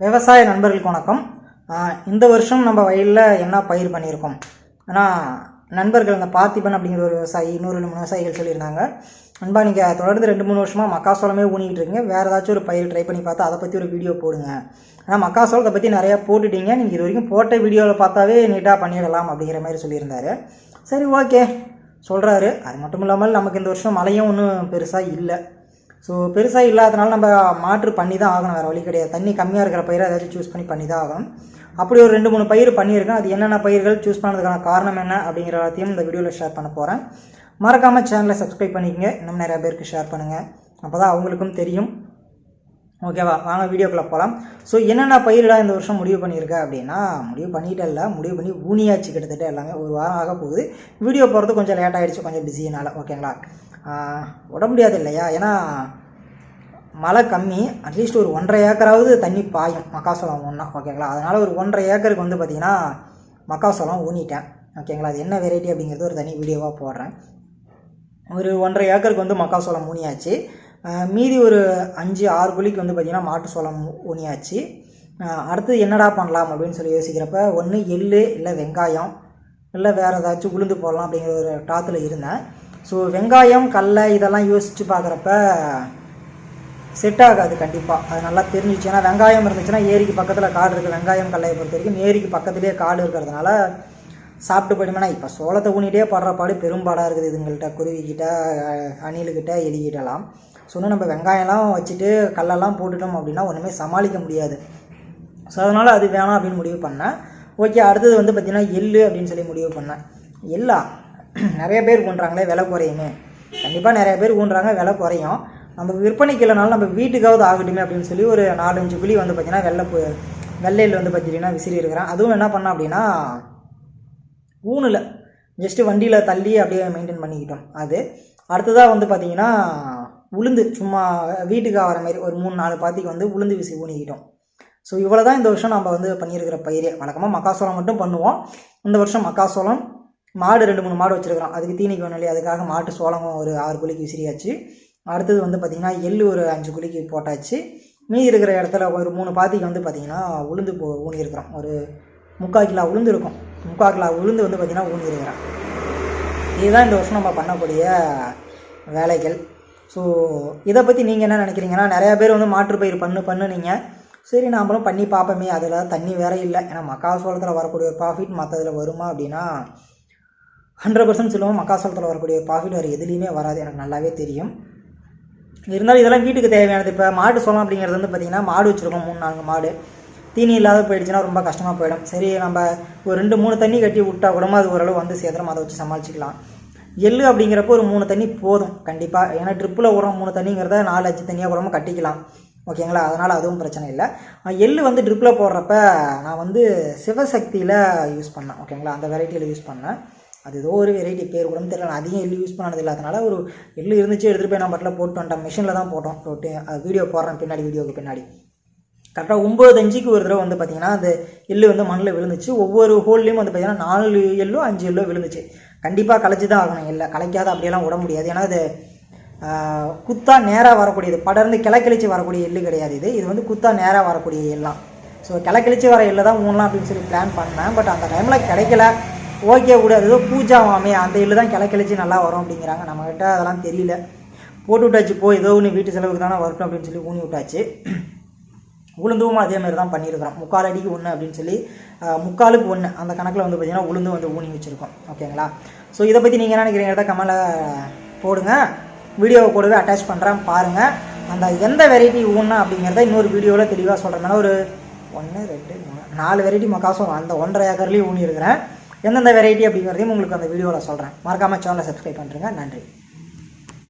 விவசாய நண்பர்களுக்கு வணக்கம். இந்த வருஷம் நம்ம வயலில் என்ன பயிர் பண்ணியிருக்கோம்? ஆனால் நண்பர்கள் அந்த பார்த்திபன் அப்படிங்கிற ஒரு விவசாயி இன்னொரு ரெண்டு மூணு விவசாயிகள் சொல்லியிருந்தாங்க. நண்பா நீங்கள் தொடர்ந்து ரெண்டு மூணு வருஷமாக மக்காசோளமே ஊனிக்கிட்டு இருக்கீங்க. வேறு ஏதாச்சும் ஒரு பயிர் ட்ரை பண்ணி பார்த்தா அதை பற்றி ஒரு வீடியோ போடுங்க. ஆனால் மக்காசோளத்தை பற்றி நிறையா போட்டுட்டீங்க. நீங்கள் இது வரைக்கும் போட்ட வீடியோவில் பார்த்தாவே நீட்டாக பண்ணிடலாம் அப்படிங்கிற மாதிரி சொல்லியிருந்தாரு. சரி ஓகே சொல்கிறாரு அது மட்டும் இல்லாமல் நமக்கு இந்த வருஷம் மழையும் ஒன்றும் பெருசாக இல்லை. ஸோ பெருசாக இல்லாதனால நம்ம மாற்று பண்ணி தான் ஆகணும். வேறு வழி கிடையாது. தண்ணி கம்மியாக இருக்கிற பயிரை ஏதாச்சும் சூஸ் பண்ணி பண்ணி தான் ஆகணும். அப்படி ஒரு ரெண்டு மூணு பயிர் பண்ணியிருக்கேன். அது என்னென்ன பயிர்கள் சூஸ் பண்ணதுக்கான காரணம் என்ன அப்படிங்கிற எல்லாத்தையும் இந்த வீடியோவில் ஷேர் பண்ண போகிறேன் மறக்காமல் சேனலை சப்ஸ்கிரைப் பண்ணிக்கங்க. இன்னும் நிறையா பேருக்கு ஷேர் பண்ணுங்கள் அப்போ தான் அவங்களுக்கும் தெரியும். ஓகேவா? வாங்க வீடியோக்குள்ளே போகலாம் ஸோ என்னென்ன பயிரிடா இந்த வருஷம் முடிவு பண்ணியிருக்க அப்படின்னா முடிவு பண்ணிட்டு இல்லை முடிவு பண்ணி ஊனியாச்சு கிட்டத்தட்ட எல்லாமே ஒரு வாரம் ஆக போகுது. வீடியோ போகிறது கொஞ்சம் லேட் ஆகிடுச்சு கொஞ்சம் பிஸினால ஓகேங்களா? ஆஹ் விட முடியாது இல்லையா? ஏன்னா மழை கம்மி அட்லீஸ்ட் ஒரு ஒன்றரை ஏக்கராவது தண்ணி பாயும் மக்காசோளம் ஒன்றா ஓகேங்களா? அதனால் ஒரு ஒன்றரை ஏக்கருக்கு வந்து பார்த்திங்கன்னா மக்காசோளம் ஊனிட்டேன் ஓகேங்களா? அது என்ன வெரைட்டி அப்படிங்கிறது ஒரு தனி வீடியோவாக போடுறேன். ஒரு ஒன்றரை ஏக்கருக்கு வந்து மக்காசோளம் ஊனியாச்சு. மீதி ஒரு அஞ்சு ஆறு குழிக்கு வந்து பார்த்திங்கன்னா மாட்டு சோளம் ஊனியாச்சு. அடுத்து அடுத்தது என்னடா பண்ணலாம் அப்படின்னு சொல்லி யோசிக்கிறப்ப ஒன்று எள் இல்லை வெங்காயம் இல்லை வேறு ஏதாச்சும் உளுந்து போடலாம் அப்படிங்கிற ஒரு டாத்தில் இருந்தேன். ஸோ வெங்காயம் கடலை இதெல்லாம் யோசித்து பார்க்குறப்ப செட் ஆகாது கண்டிப்பாக அது நல்லா தெரிஞ்சிச்சு. ஏன்னா வெங்காயம் இருந்துச்சுன்னா ஏரிக்கு பக்கத்தில் காடு இருக்குது வெங்காயம் கடலையை பொறுத்த வரைக்கும் ஏரிக்கு பக்கத்துலேயே காடு இருக்கிறதுனால சாப்பிட்டு போயிடுமேனா இப்போ சோளத்தை ஊனிட்டே படுற பாடு பெரும்பாடாக இருக்குது. இதுங்கள்கிட்ட குருவிக்கிட்ட அணிலுக்கிட்ட எலிக்கிட்டலாம். ஸோ இன்னும் நம்ம வெங்காயம்லாம் வச்சுட்டு கல்லெல்லாம் போட்டுட்டோம் அப்படின்னா ஒன்றுமே சமாளிக்க முடியாது. ஸோ அதனால் அது வேணாம் அப்படின்னு முடிவு பண்ணேன். ஓகே அடுத்தது வந்து பார்த்திங்கன்னா எள்ளு அப்படின்னு சொல்லி முடிவு பண்ணேன். எள்ளா? நிறைய பேர் ஊன்றாங்களே விலை குறையுமே. கண்டிப்பாக நிறைய பேர் ஊன்றாங்க விலை குறையும். நம்ம விற்பனைக்கு இல்லைனாலும் நம்ம வீட்டுக்காவது ஆகட்டுமே அப்படின்னு சொல்லி ஒரு நாலஞ்சு குழி வந்து பார்த்திங்கன்னா வெள்ளை பு- வெள்ளையில் வந்து பார்த்திங்கன்னா விசிறி இருக்கிறேன். அதுவும் என்ன பண்ணேன் அப்படின்னா ஊனில். ஜஸ்ட்டு வண்டியில் தள்ளி அப்படியே மெயின்டைன் பண்ணிக்கிட்டோம். அது. அடுத்ததாக வந்து பார்த்திங்கன்னா உளுந்து சும்மா வீட்டுக்கு ஆகிற மாதிரி ஒரு மூணு நாலு பாத்திக்கு வந்து உளுந்து விசி ஊனிக்கிட்டோம். ஸோ இவ்வளோ தான் இந்த வருஷம் நம்ம வந்து பண்ணியிருக்கிற பயிரே. வழக்கமாக மக்காசோளம் மட்டும் பண்ணுவோம். இந்த வருஷம் மக்காசோளம் மாடு ரெண்டு மூணு மாடு வச்சுருக்கிறோம். அதுக்கு தீனிக்கு வேணும் இல்லையா? அதுக்காக மாட்டு சோளம் ஒரு ஆறு குழிக்கு விசிறியாச்சு. அடுத்தது வந்து பார்த்திங்கன்னா எள்ளு ஒரு அஞ்சு குழிக்கு போட்டாச்சு. மீதி இருக்கிற இடத்துல ஒரு மூணு பாத்திக்கு வந்து பார்த்திங்கன்னா உளுந்து போ ஊனியிருக்கிறோம். ஒரு முக்கால் கிலோ உளுந்து இருக்கும். முக்கால் கிலோ உளுந்து வந்து பார்த்திங்கன்னா ஊனியிருக்கிறேன் இதுதான் இந்த வருஷம் நம்ம பண்ணக்கூடிய வேலைகள். ஸோ இதை பற்றி நீங்கள் என்ன நினைக்கிறீங்கன்னா நிறையா பேர் வந்து மாற்றுப்பயிர் பண்ணு பண்ணுனீங்க சரி நாமளும் பண்ணி பார்ப்போமே. அதில் தண்ணி வேற இல்லை. ஏன்னா மக்காசோளத்தில் வரக்கூடிய ஒரு ப்ராஃபிட் மற்றதில் வருமா அப்படின்னா ஹண்ட்ரட் பர்சன்ட் சொல்லுவோம். மக்காசோளத்தில் வரக்கூடிய ப்ராஃபிட் வேறு எதுலேயுமே வராது. எனக்கு நல்லாவே தெரியும். இருந்தாலும் இதெல்லாம் வீட்டுக்கு தேவையானது. இப்போ மாட்டு சோளம் அப்படிங்கிறது வந்து பார்த்திங்கன்னா மாடு வச்சுருக்கோம். மூணு நான்கு மாடு. தீனி இல்லாத போயிடுச்சுன்னா ரொம்ப கஷ்டமாக போயிடும். சரி நம்ம ஒரு ரெண்டு மூணு தண்ணி கட்டி விட்டா கூட அது ஓரளவு வந்து சேர்த்துறோம் அதை வச்சு சமாளிச்சிக்கலாம். எள்ளு அப்படிங்கிறப்போ ஒரு மூணு தண்ணி போதும். கண்டிப்பாக ஏன்னா ட்ரிப்பில் உரம் மூணு தண்ணிங்கிறத நாலு அஞ்சு தண்ணியாக உரமும் கட்டிக்கலாம். ஓகேங்களா? அதனால் அதுவும் பிரச்சனை இல்லை. எள்ளு வந்து ட்ரிப்பில் போடுறப்ப நான் வந்து சிவசக்தியில் யூஸ் பண்ணேன். ஓகேங்களா? அந்த வெரைட்டியில் யூஸ் பண்ணேன். அது ஏதோ ஒரு வெரைட்டி பேர் கூட தெரியல. நான் அதிகம் எள்ளு யூஸ் பண்ணது இல்லாதனால ஒரு எள்ளு இருந்துச்சு எடுத்துகிட்டு போய் நான் பட்டில் போட்டு வந்துட்டேன். மிஷினில் தான் போட்டோம். போட்டு வீடியோ போடுறேன் பின்னாடி வீடியோவுக்கு பின்னாடி. கரெக்டாக ஒம்பது அஞ்சுக்கு ஒரு தடவை வந்து பார்த்திங்கன்னா அந்த எள்ளு வந்து மண்ணில் விழுந்துச்சு. ஒவ்வொரு ஹோல்லையும் வந்து பார்த்திங்கன்னா நாலு எள்ளோ அஞ்சு எள்ளோ விழுந்துச்சு. கண்டிப்பாக களைச்சி தான் ஆகணும். இல்லை கலைக்காத அப்படியெல்லாம் விட முடியாது. ஏன்னா அது குத்தாக குத்தா நேராக வரக்கூடியது. படர்ந்து கிளக்கிழிச்சு வரக்கூடிய எள்ளு கிடையாது இது. இது வந்து குத்தா நேராக வரக்கூடிய எல்லாம் ஸோ கிளக்கிழிச்சு வர எள்ளு தான் ஊனலாம் அப்படின்னு சொல்லி பிளான் பண்ணேன். பட் அந்த டைமில் கிடைக்கல. ஓகே கூடாது ஏதோ பூஜா பூஜாவாமே. அந்த எள்ளு தான் கிளக்கிழிச்சு நல்லா வரும் அப்படிங்கிறாங்க. நம்மக்கிட்ட அதெல்லாம் தெரியல. போட்டு விட்டாச்சு போ ஏதோ ஒன்று வீட்டு செலவுக்கு தானே வரட்டும் அப்படின்னு சொல்லி ஊனி விட்டாச்சு. உளுந்தும் அதே மாதிரி தான் பண்ணியிருக்கிறோம். முக்கால் அடிக்கு ஒன்று அப்படின்னு சொல்லி முக்காலுக்கு ஒன்று அந்த கணக்கில் வந்து பார்த்திங்கன்னா உளுந்து வந்து ஊனி வச்சுருக்கோம். ஓகேங்களா? ஸோ இதை பற்றி நீங்கள் என்ன நினைக்கிறீங்கிறத கமலை போடுங்க. வீடியோவை கூடவே அட்டாச் பண்ணுறேன் பாருங்கள் அந்த எந்த வெரைட்டி ஊன்னா அப்படிங்கிறத இன்னொரு வீடியோவில் தெளிவாக சொல்கிறேன் ஒரு ஒன்று ரெண்டு மூணு நாலு வெரைட்டி மக்காசம் அந்த ஒன்றரை ஏக்கர்லேயும் ஊனி இருக்கிறேன். எந்தெந்த வெரைட்டி அப்படிங்கிறதையும் உங்களுக்கு அந்த வீடியோவில் சொல்கிறேன் மறக்காமல் சேனலை சப்ஸ்கிரைப் பண்ணுறேங்க நன்றி.